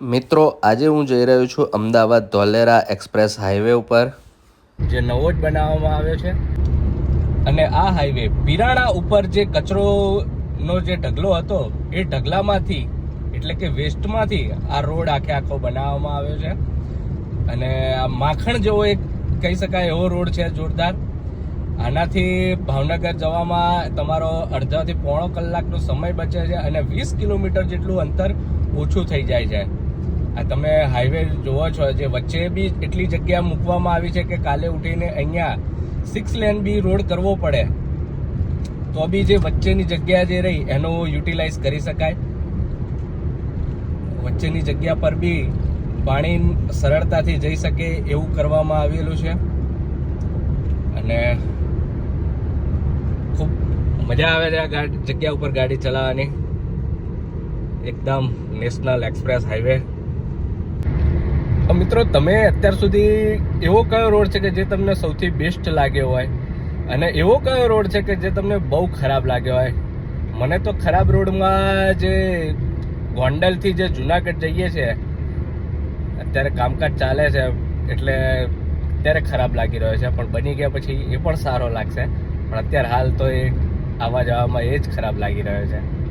મિત્રો, આજે હું જઈ રહ્યો છું અમદાવાદ ધોલેરા એક્સપ્રેસ હાઈવે ઉપર. જે નવો જ બનાવવામાં આવ્યો છે. અને આ હાઈવે પિરાણા ઉપર જે કચરોનો જે ઢગલો હતો, એ ઢગલામાંથી, એટલે કે વેસ્ટમાંથી આ રોડ આખે આખો બનાવવામાં આવ્યો છે. અને આ માખણ જેવો એક કહી શકાય એવો રોડ છે જોરદાર. આનાથી ભાવનગર જવામાં તમારો અડધાથી પોણો કલાકનો સમય બચે છે અને વીસ કિલોમીટર જેટલું અંતર ઓછું થઈ જાય છે. આ તમે હાઈવે જોવો છો જે વચ્ચે બી એટલી જગ્યા મૂકવામાં આવી છે કે કાલે ઉઠીને અહીંયા સિક્સ લેન બી રોડ કરવો પડે. તો બી જે વચ્ચેની જગ્યા જે રહી, એનો યુટિલાઇઝ કરી શકાય. વચ્ચેની જગ્યા પર બી પાણી સરળતાથી જઈ શકે એવું કરવામાં આવેલું છે. અને ખૂબ મજા આવે છે આ ગાડી, જગ્યા ઉપર ગાડી ચલાવવાની. એકદમ નેશનલ એક્સપ્રેસ હાઈવે મિત્રો, તમે અત્યાર સુધી એવો કયો રોડ છે કે જે તમને સૌથી બેસ્ટ લાગ્યો હોય? અને એવો કયો રોડ છે કે જે તમને બહુ ખરાબ લાગ્યો હોય? મને તો ખરાબ રોડમાં જે ગોંડલથી જે જુનાગઢ જઈએ છે અત્યારે કામકાજ ચાલે છે, એટલે અત્યારે ખરાબ લાગી રહ્યો છે, પણ બની ગયા પછી એ પણ સારો લાગશે. પણ અત્યારે હાલ તો એ આવવા જવામાં એ જ ખરાબ લાગી રહ્યો છે.